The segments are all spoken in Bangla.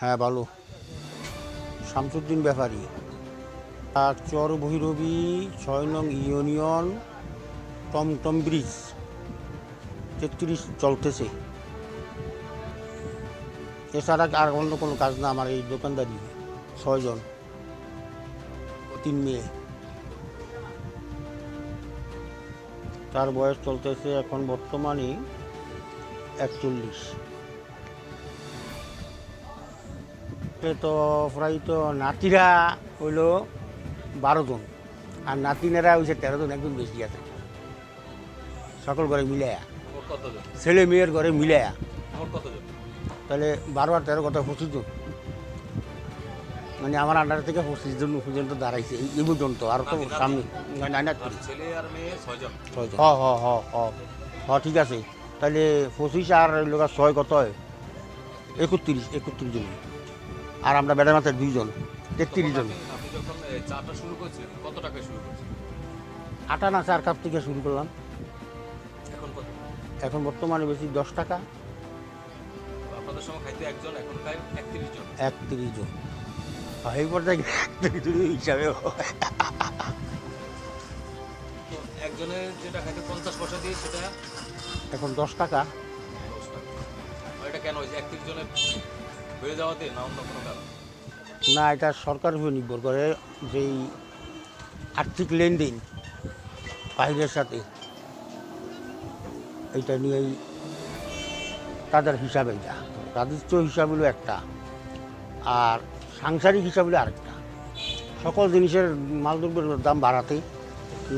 হ্যাঁ ভালো। শামসুদ্দিন ব্যাপারী। আর চর ভৈরবী ছয় নং ইউনিয়ন, টমটম ব্রিজ, তেত্রিশ চলতেছে। এছাড়া আর অন্য কোনো কাজ না, আমার এই দোকানদারি। ছয়জন তিন মেয়ে। তার বয়স চলতেছে এখন বর্তমানে একচল্লিশ। এ তো প্রায় তো নাতিরা হইল বারো জন। আর নাতিনেরা হয়েছে তেরো জন একদম বেশি আছে। সকল ঘরে মিলায়া। ছেলে মেয়ের ঘরে মিলায়া। তাহলে বারো আর তেরো কথা পঁচিশ জন। মানে আমার আন্ডার থেকে পঁচিশ জন পর্যন্ত দাঁড়াইছে এই- পর্যন্ত। আর তো। সামনে হ হ হ হ। ঠিক আছে। তাহলে পঁচিশ আর লোক ছয় কত হয়? একত্রিশ একত্রিশ জন। আর আমরা বেড়া মাথায় দুইজন তেত্রিশ জন। আটা না চার কাপ থেকে শুরু করলাম। এখন এখন বর্তমানে বেশি দশ টাকা। খাইতে একজন এখন খায় একত্রিশ জন। এই পর্যায়ে একত্রিশ জন হিসাবে একজনের যেটা খাইতে পঞ্চাশ পয়সা দিয়ে সেটা এখন দশ টাকা। এটা কেন একত্রিশ জনের হয়ে যাওয়াতে না অন্য কোনো কারণ না, এটা সরকার উপর নির্ভর করে যেই আর্থিক লেনদেন বাইরের সাথে। এটা নিয়েই তাদের হিসাব এইটা। রাজস্ব হিসাব হলো একটা, আর সাংসারিক হিসাব হলো আরেকটা। সকল জিনিসের মালদ্রব্যের দাম বাড়াতে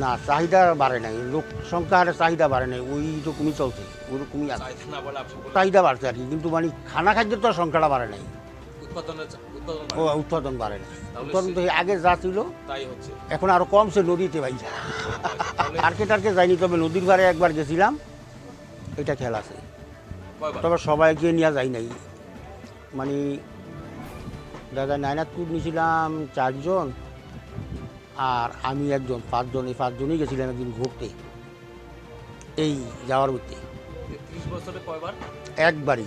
না চাহিদা বাড়ে নাই। লোক সংখ্যার চাহিদা বাড়ে নাই ওই রকমই চলছে ওই রকমই আছে। চাহিদা বাড়ছে আর কি কিন্তু মানে খানা খাদ্যের তো আর সংখ্যাটা বাড়ে নাই। উৎপাদন ও বাড়ে। উৎপাদন বাড়ে নাই। উৎপাদন তো আগে যা ছিল তাই হচ্ছে। এখন আরও কমছে নদীতে ভাই। তাহলে টার্কে টার্কে যাইনি তবে নদীর পাড়ে একবার গেছিলাম এটা খেলা আছে। তবে সবাইকে নিয়ে যাই নাই। মানে দাদা নাইনাথপুর নিয়েছিলাম চারজন আর আমি একজন পাঁচজন এই পাঁচজনই গেছিলাম একদিন ঘুরতে। এই যাওয়ার কয়বার? একবারই।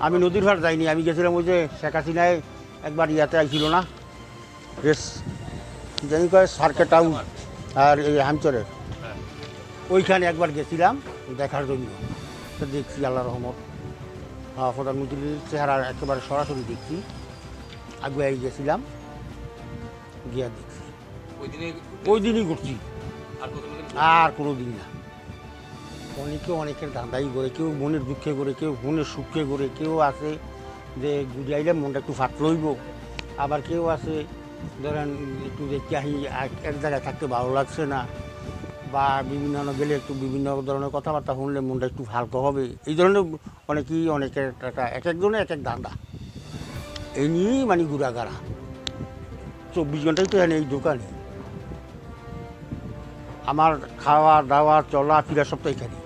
আমি নদীর পাড় যাইনি আমি গেছিলাম ওই যে শেখ হাসিনায় একবার ইয়াতে আইছিল না? রেস জানি কয় সার্কে টাউন আর এই হামচরের হ্যাঁ। ওইখানে একবার গেছিলাম দেখার জন্য। দেখছি আল্লাহ রহমত। প্রধানমন্ত্রীর চেহারা একেবারে সরাসরি দেখছি। আগে গেছিলাম। গিয়া দেখছি। ওই দিনই ঘুরছি। আর কোনো দিন না। অনেকে অনেকের ধান্দাই করে কেউ মনের দুঃখে করে কেউ মনের সুখে করে কেউ আছে যে আইলে মনটা একটু ফাট লইব আবার কেউ আছে ধরেন একটু দেখতে আহি এক- এক জায়গায় থাকতে ভালো লাগছে না বা বিভিন্ন গেলে একটু বিভিন্ন ধরনের কথাবার্তা শুনলে মনটা একটু হালকা হবে। এই ধরনের অনেকেই অনেকের একটা এক একজনের এক এক ধান্দা। এই নিয়েই মানে ঘুরাঘাড়া চব্বিশ ঘন্টাই তো এই দোকানে। আমার খাওয়া, দাওয়া, চলা, ফিরা সব তো এখানে।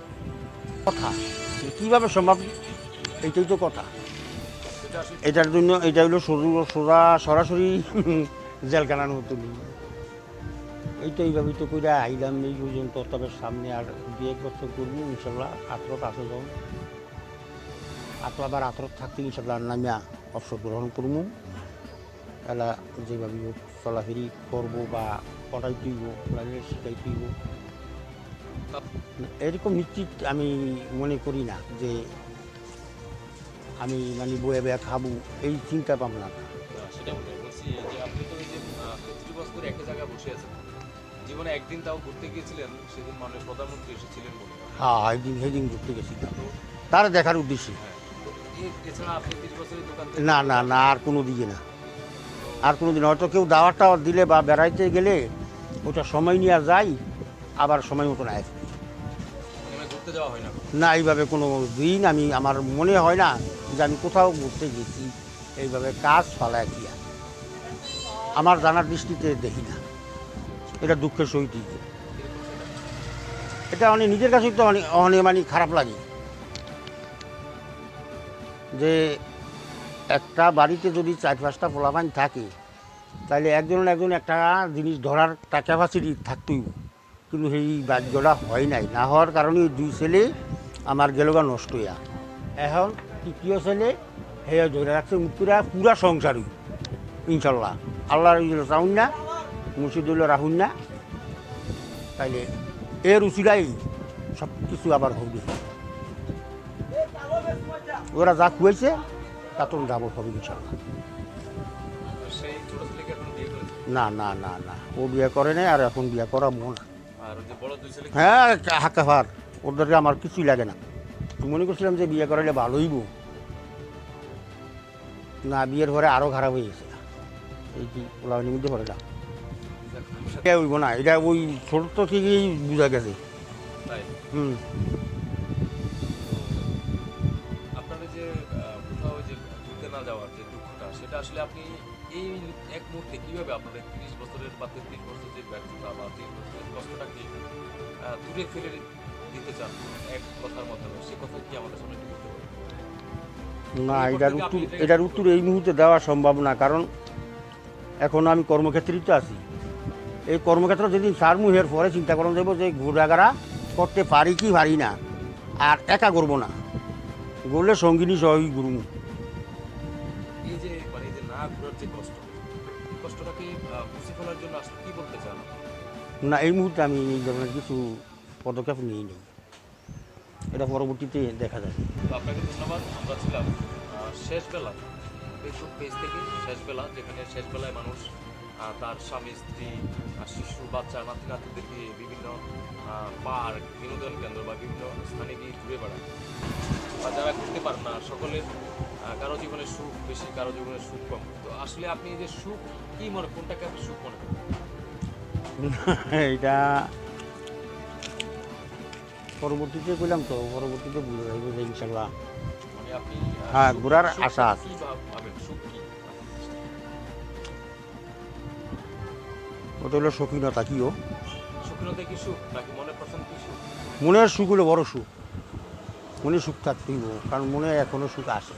কথা। কীভাবে সম্ভব, এইটাই তো কথা। এটার জন্য এটা হলো সোজা, সরাসরি জেল কানানো হতো নি। এই তো এইভাবেই তো করে আইলাম, এই পর্যন্ত তবে সামনে আর দু এক বছর করব, ইনশাল্লাহ আত্রত আছে যখন। আত্র আবার আত্রত থাকতে ইনশাল্লাহ নামিয়া অবসর গ্রহণ করব। এলা যেভাবে চলাফেরি করব বা পড়াই তুইব লাগলে শিখাই তুইব। এরকম নিশ্চিত আমি মনে করি না যে আমি মানে বয়ে বয়ে খাব এই চিন্তা ভাবনা না, সেটা বলছি যে আপনি তো যে তেত্রিশ বছর একটা জায়গায় বসে আছেন। জীবনে একদিন তাও ঘুরতে গিয়েছিলেন সেদিন মাননীয় প্রধানমন্ত্রী এসেছিলেন বলে। হ্যাঁ একদিন সেদিন ঘুরতে গেছিলাম তার দেখার উদ্দেশ্যে। হ্যাঁ না না না আর কোনো দিকে না। আর কোনো দিন হয়তো কেউ দাওয়াত টাওয়াত দিলে বা বেড়াইতে গেলে ওটা সময় নিয়ে যাই আবার সময় মতো না আসি। মানে ঘুরতে যাওয়া হয় না? না এইভাবে কোনো দিন আমি আমার মনে হয় না যে আমি কোথাও ঘুরতে গেছি এইভাবে কাজ ফালায় কি আমার জানার দৃষ্টিতে দেখি না। এটা দুঃখের সহিত এটা অনেক নিজের কাছেই তো অনেক অনেক মানে খারাপ লাগে। যে একটা বাড়িতে যদি চার পাঁচটা পোলাপান থাকে, তাহলে একজন একজন একটা জিনিস ধরার ক্যাপাসিটি থাকতই কিন্তু সেই ভাগ্যটা হয় নাই। না হওয়ার কারণে দুই ছেলে আমার গেলগা নষ্ট হইয়া এখন তৃতীয় ছেলে হে ধরে রাখছে পুরা পুরা সংসারই ইনশাল্লাহ আল্লাহর ইয়ে চাউন না, মুর্শিদুল্লাহ রাহুন না। তাইলে এর উচিরাই সব কিছু আবার হবে। ওরা যা খুয়েছে তো ডাবল হবে ইনশাল্লাহ না না না না। ও বিয়ে করে নাই আর এখন বিয়ে করা মন হ্যাঁ হাক্কাফার ওদেরকে আমার কিছুই লাগে না। মনে করছিলাম যে বিয়ে করাইলে ভালোইব না বিয়ের পরে আরও খারাপ হয়ে গেছে। এই কি ওলাওয়ানির মধ্যে পড়ে না এটা হইব না এটা ওই ছোট তো থেকেই বোঝা গেছে। হুম। না যাওয়ার যে দুঃখটা সেটা আসলে আপনি এই এক মুহূর্তে কীভাবে আপনার তিরিশ বছরের বা তেত্রিশ বছরের যে ব্যর্থতা বা তিন বছরের কষ্টটাকে দূরে ফেলে দিতে চান এক কথার মাধ্যমে সে কথা কি আমাদের সামনে একটু বলতে পারেন? না এটার উত্তর এটার উত্তর এই মুহূর্তে দেওয়া সম্ভব না কারণ এখন আমি কর্মক্ষেত্রেই তো আছি। এই কর্মক্ষেত্র যেদিন সার মুহের পরে চিন্তা করা যাব যে ঘোরাঘাড়া করতে পারি কি পারি না আর একা করব না। গড়লে সঙ্গিনী সহই গুরু। এই যে মানে এই যে না ঘোরার যে কষ্ট কষ্টটাকে মুছে ফেলার জন্য আসলে কি বলতে চান? না এই মুহূর্তে আমি এই ধরনের কিছু পদক্ষেপ নিই নেই এটা পরবর্তীতে দেখা যাবে। আপনাকে ধন্যবাদ আমরা ছিলাম আহ, শেষ বেলা ফেসবুক পেজ থেকে শেষ বেলা যেখানে শেষ বেলায় মানুষ তার স্বামী স্ত্রী শিশু বাচ্চা নাতি নাতিদেরকে বিভিন্ন পার্ক বিনোদন কেন্দ্র বা বিভিন্ন স্থানে গিয়ে ঘুরে বেড়ায়। বা যারা ঘুরতে পারেন না সকলের কারও জীবনে সুখ বেশি কারও জীবনে সুখ কম। তো আসলে আপনি যে সুখ কি মনে কোনটাকে আপনি সুখ মনে করেন? এটা পরবর্তীতে বললাম তো পরবর্তীতে বুঝে যাইব যে ইনশাল্লাহ মানে আপনি হ্যাঁ, ঘোরার আশা আছে। ওটা হলো শৌখিনতা কিও সুখীনতা কি সুখ নাকি মনে পছন্দ কি সুখ? মনের সুখ হলো বড় সুখ। মনে সুখ থাকতেই কারণ মনে এখনও সুখ আসে